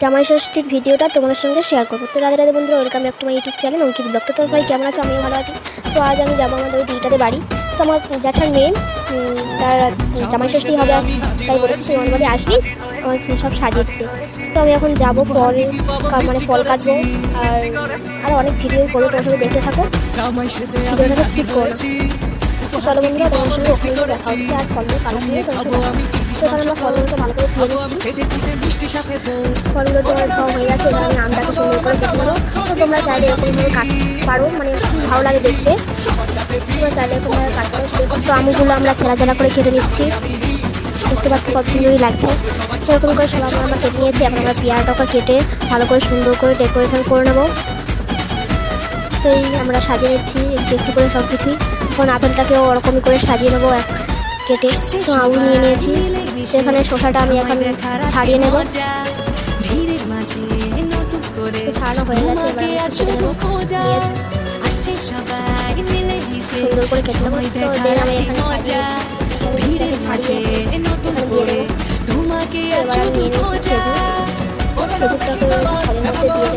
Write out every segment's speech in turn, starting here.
জামাই ষষ্ঠীর ভিডিওটা তোমাদের সঙ্গে শেয়ার করব। তো রাধে রাধে বন্ধুরা welcome back to my YouTube channel Ankit blog তো তোমার ভাই কেমন আছো? আমিও ভালো আছি। তো আজ আমি যাব আমাদের ওই বাড়ি। তো আমার জ্যাঠার মেয়ে তার জামাই ষষ্ঠী হবে তাই বলেছি, আমার বাড়ি আসবি, আমার সব সাজিয়ে তো আমি এখন যাব ফল মানে ফল কাটবো, আর আরও অনেক ভিডিও করব, তোমার সঙ্গে দেখতে থাকো। ভিডিওটাকে স্কিপ করো। চলো বন্ধুরা তোমার সঙ্গে দেখা হচ্ছে, আর ফলগুলো কাটতে তোমার সঙ্গে আমরা ফলগুলোকে ভালো করে ধুয়ে নিচ্ছি। ফলগুলো তোমার খাওয়া হয়ে গেছে আমটাকে সুন্দর করে কেটে তো তোমরা চাইলে এরকমভাবে কাটতে পারো মানে খুব ভালো লাগে দেখতে। তোমরা চাইলে এরকমভাবে কাটতে তো আমগুলো আমরা চেলা চেলা করে কেটে নিচ্ছি। দেখতে পাচ্ছি কত সুন্দরই লাগছে। এরকম করে সব আমরা আমরা কেটে নিয়েছি, এখন আমরা পেয়ারাটাকে কেটে ভালো করে সুন্দর করে ডেকোরেশন করে নেব। তো এই আমরা সাজিয়ে নিচ্ছি, একটু একটু করে সব কিছুই এখন আপেলটাকেও ওরকমই করে সাজিয়ে নেব এক কেটে। তো আঙুল নিয়ে নিয়েছি। তো এখানে শসাটা আমি এখন ছাড়িয়ে নেব। ভিড়ের মাঝে নতুন করে তো ছাড়ানো হয়ে গেছে এবার আমি তোমাকে কেটে নেব খোঁজা। নিয়ে আসছে সবাই মিলে মিশে সুন্দর করে কেটে নেব। তো দেন আমি এখানে ছাড়িয়ে ভিড়ের নিচ্ছি মাঝে ছাড়িয়ে এখানে দিয়ে দেবো। এবার আমি নিয়ে নিচ্ছি খোঁজা। খেজুরটাকে ফলের মধ্যে দিয়ে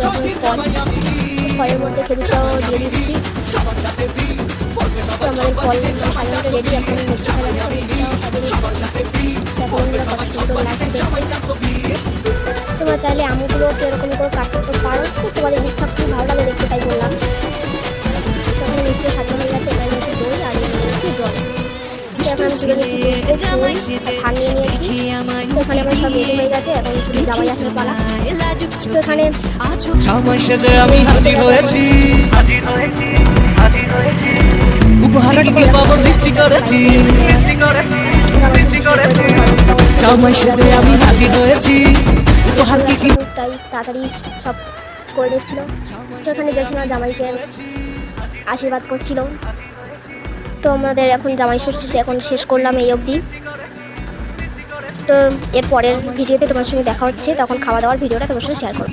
দেবো। খেজুর ফলের মধ্যে খেজুরটাও দিয়ে দিচ্ছি। আমাদের ফল। সাজানোটা রেডি এখন মিষ্টি সাজানো তোমরা চাইলে আমগুলো এরকম করে কাটতে পারো। তো তোমাদের ইচ্ছা খুব ভালো লাগে দেখতে তাই বললাম। তখন মিষ্টি সাজানো হয়ে গেছে এবার নিয়েছি দই আর এই নিয়েছি জল। এখন আমি তুলে নিয়েছি। এখানে আমার সব রেডি হয়ে গেছে এখন শুধু জামাই আসার পালা। তো এখানে সময় সেজে আমি হাজির হয়েছি। উপহার কি পাবো দৃষ্টি করেছি। সময় সেজে আমি হাজির হয়েছি। তাই তাড়াতাড়ি সব করে দিচ্ছিল তো যাচ্ছিল জামাইকে আশীর্বাদ করছিল। তো আমাদের এখন জামাই ষষ্ঠীটা এখন শেষ করলাম এই অবধি। তো এরপরের ভিডিওতে তোমার সঙ্গে দেখা হচ্ছে। তখন খাওয়া দাওয়ার ভিডিওটা তোমার সঙ্গে শেয়ার করব।